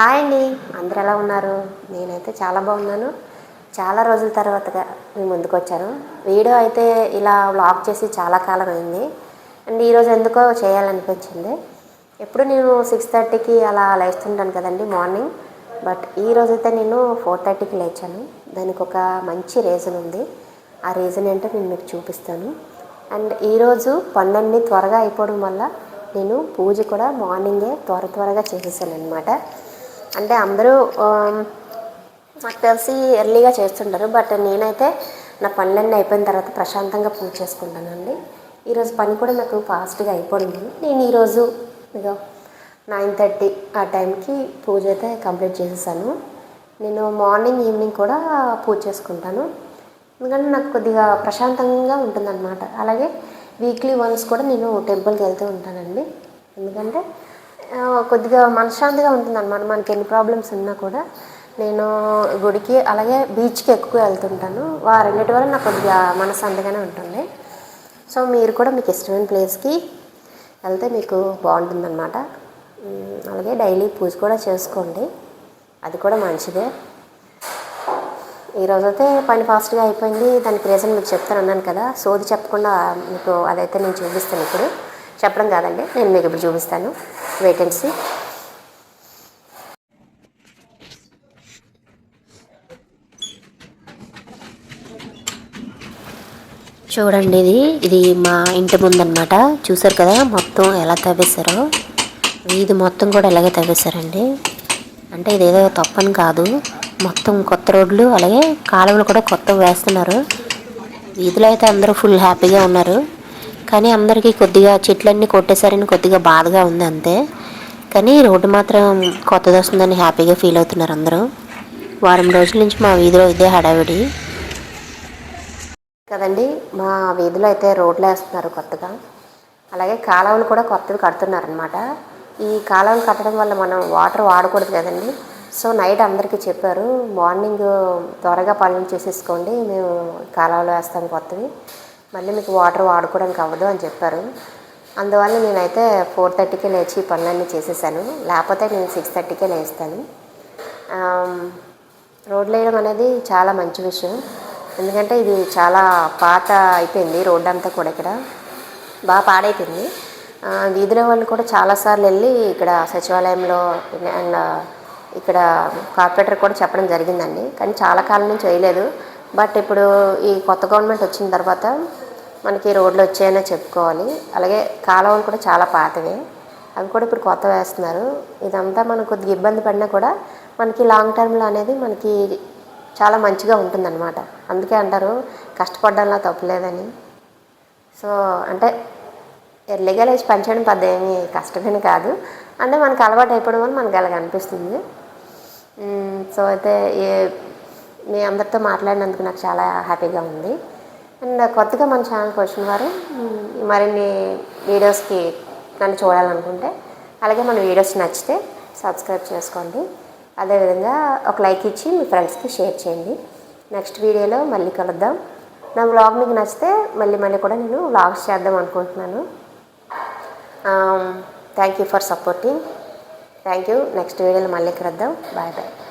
Hi అండి. అందరు ఎలా ఉన్నారు? నేనైతే చాలా బాగున్నాను. చాలా రోజుల తర్వాతగా మీ ముందుకు వచ్చాను. వీడియో అయితే ఇలా వ్లాగ్ చేసి చాలా కాలం అయింది. అండ్ ఈరోజు ఎందుకో చేయాలనిపించింది. ఎప్పుడు నేను సిక్స్ థర్టీకి అలా లేస్తుంటాను కదండి మార్నింగ్ బట్ ఈ రోజైతే నేను ఫోర్ థర్టీకి లేచాను. దానికి ఒక మంచి రీజన్ ఉంది. ఆ రీజన్ ఏంటో నేను మీకు చూపిస్తాను. అండ్ ఈరోజు పనులన్నీ త్వరగా అయిపోవడం వల్ల నేను పూజ కూడా మార్నింగే త్వర త్వరగా చేసేసాను అనమాట అంటే అందరూ నాకు తెలిసి ఎర్లీగా చేస్తుంటారు బట్ నేనైతే నా పనులన్నీ అయిపోయిన తర్వాత ప్రశాంతంగా పూజ చేసుకుంటానండి. ఈరోజు పని కూడా నాకు ఫాస్ట్గా అయిపోయింది. నేను ఈరోజు ఇక నైన్ థర్టీ ఆ టైంకి పూజ అయితే కంప్లీట్ చేసేసాను. నేను మార్నింగ్ ఈవినింగ్ కూడా పూజ చేసుకుంటాను. ఎందుకంటే నాకు కొద్దిగా ప్రశాంతంగా ఉంటుందన్నమాట. అలాగే వీక్లీ వన్స్ కూడా నేను టెంపుల్కి వెళ్తూ ఉంటానండి. ఎందుకంటే కొద్దిగా మనశ్శాంతిగా ఉంటుందన్నమాట. మనకి ఎన్ని ప్రాబ్లమ్స్ ఉన్నా కూడా. నేను గుడికి అలాగే బీచ్కి ఎక్కువ వెళ్తుంటాను. ఆ రెండింటి వల్ల నాకు కొద్దిగా మనశ్శాంతిగానే ఉంటుంది. సో మీరు కూడా మీకు ఇష్టమైన ప్లేస్కి వెళ్తే మీకు బాగుంటుందన్నమాట. అలాగే డైలీ పూజ కూడా చేసుకోండి. అది కూడా మంచిదే. ఈరోజైతే పని ఫాస్ట్గా అయిపోయింది. దానికి రీజన్ మీకు చెప్తాను అన్నాను కదా. సోది చెప్పకుండా మీకు అదైతే నేను చూపిస్తాను ఇప్పుడు. చెప్పడం కాదండి నేను మీకు ఇప్పుడు చూపిస్తాను. వేకెన్సీ చూడండి ఇది ఇది మా ఇంటి ముందన్నమాట. చూసారు కదా మొత్తం ఎలా తవ్వేశారో? వీధి మొత్తం కూడా ఇలాగే తవ్వేశారండి. అంటే ఇదేదో తప్పని కాదు. మొత్తం కొత్త రోడ్లు అలాగే కాలువలు కూడా కొత్త వేస్తున్నారు. వీధిలో అయితే అందరూ ఫుల్ హ్యాపీగా ఉన్నారు. కానీ అందరికీ కొద్దిగా చెట్లన్నీ కొట్టేసరికి కొద్దిగా బాధగా ఉంది అంతే. కానీ రోడ్డు మాత్రం కొత్తది వస్తుందని హ్యాపీగా ఫీల్ అవుతున్నారు అందరూ. వారం రోజుల నుంచి మా వీధిలో ఇదే హడావిడి. కదండి మా వీధిలో అయితే రోడ్లు వేస్తున్నారు కొత్తగా. అలాగే కాలువలు కూడా కొత్తవి కడుతున్నారనమాట ఈ కాలువలు కట్టడం వల్ల మనం వాటర్ వాడకూడదు కదండి. సో నైట్ అందరికీ చెప్పారు మార్నింగ్ త్వరగా పనులు చేసేసుకోండి మేము కాలువలు వేస్తాం కొత్తవి. మళ్ళీ మీకు వాటర్ వాడుకోవడానికి అవ్వదు అని చెప్పారు. అందువల్ల నేనైతే ఫోర్ థర్టీకే లేచి పనులన్నీ చేసేసాను. లేకపోతే నేను సిక్స్ థర్టీకే లేస్తాను. రోడ్లు వేయడం అనేది చాలా మంచి విషయం. ఎందుకంటే ఇది చాలా పాత అయిపోయింది రోడ్డు అంతా కూడా ఇక్కడ. బాగా పాడైపోయింది. వీధిలో వాళ్ళు కూడా చాలాసార్లు వెళ్ళి ఇక్కడ సచివాలయంలో అండ్ ఇక్కడ కార్పొరేటర్ కూడా చెప్పడం జరిగిందండి. కానీ చాలా కాలం నుంచి వేయలేదు. బట్ ఇప్పుడు ఈ కొత్త గవర్నమెంట్ వచ్చిన తర్వాత మనకి రోడ్లు వచ్చాయనే చెప్పుకోవాలి. అలాగే కాలువలు కూడా చాలా పాతవే. అవి కూడా ఇప్పుడు కొత్త వేస్తున్నారు. ఇదంతా మనకు కొద్దిగా ఇబ్బంది పడినా కూడా మనకి లాంగ్ టర్మ్లో అనేది మనకి చాలా మంచిగా ఉంటుందన్నమాట. అందుకే అంటారు కష్టపడడంలో తప్పులేదని. సో అంటే ఎర్లీగా లేచి పనిచేయడం పెద్ద ఏమీ కష్టమని కాదు. అంటే మనకు అలవాటు అయిపోవడం వల్ల మనకు అలాగ అనిపిస్తుంది. సో అయితే ఏ మీ అందరితో మాట్లాడినందుకు నాకు చాలా హ్యాపీగా ఉంది. అండ్ కొత్తగా మన ఛానల్కి వచ్చిన వారు మరిన్ని వీడియోస్కి నన్ను చూడాలనుకుంటే అలాగే మన వీడియోస్ నచ్చితే సబ్స్క్రైబ్ చేసుకోండి. అదేవిధంగా ఒక లైక్ ఇచ్చి మీ ఫ్రెండ్స్కి షేర్ చేయండి. నెక్స్ట్ వీడియోలో మళ్ళీ కలుద్దాం. నా వ్లాగ్ మీకు నచ్చితే మళ్ళీ మళ్ళీ కూడా నేను వ్లాగ్స్ చేద్దాం అనుకుంటున్నాను. Thank you for supporting thank you next వీడియోలో మళ్ళీ కలుద్దాం. Bye bye